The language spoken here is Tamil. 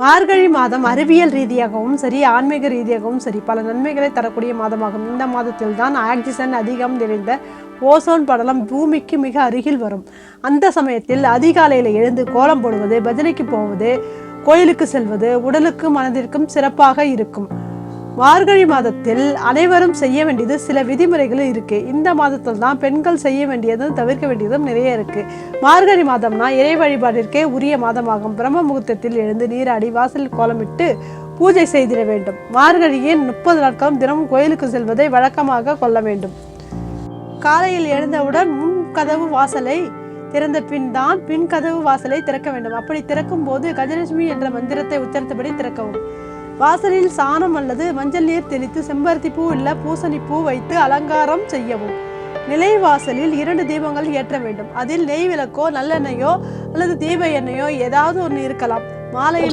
மார்கழி மாதம் அறிவியல் ரீதியாகவும் சரி ஆன்மீக ரீதியாகவும் சரி பல நன்மைகளை தரக்கூடிய மாதமாகும். இந்த மாதத்தில் தான் ஆக்சிஜன் அதிகம் நிறைந்த ஓசோன் படலம் பூமிக்கு மிக அருகில் வரும். அந்த சமயத்தில் அதிகாலையில் எழுந்து கோலம் போடுவது பஜனைக்கு போவது கோயிலுக்கு செல்வது உடலுக்கும் மனதிற்கும் சிறப்பாக இருக்கும். மார்கழி மாதத்தில் அனைவரும் செய்ய வேண்டியது சில விதிமுறைகள் இருக்குது இந்த மாதத்தில் தான் பெண்கள் செய்ய வேண்டியதும் தவிர்க்க வேண்டியதும் நிறைய இருக்குது மார்கழி மாதம்னா இறை வழிபாட்டிற்கே உரிய மாதமாகும். பிரம்ம முகூர்த்தத்தில் எழுந்து நீராடி வாசலில் கோலமிட்டு பூஜை செய்திட வேண்டும். மார்கழியின் முப்பது நாட்களும் தினமும் கோயிலுக்கு செல்வதை வழக்கமாக கொள்ள வேண்டும். காலையில் எழுந்தவுடன் முன் கதவு வாசலை திறந்த பின் தான் பின் கதவு வாசலை திறக்க வேண்டும். அப்படி திறக்கும் போது கஜலட்சுமி என்ற மந்திரத்தை உச்சரித்தபடி திறக்கவும். வாசலில் சாணம் அல்லது மஞ்சள் நீர் தெளித்து செம்பருத்தி பூ இல்ல பூசணி பூ வைத்து அலங்காரம் செய்யவும். நிலை வாசலில் இரண்டு தீபங்கள் ஏற்ற வேண்டும். அதில் நெய் விளக்கோ நல்லெண்ணெயோ அல்லது தீப எண்ணெயோ ஏதாவது ஒன்று இருக்கலாம். மாலையில்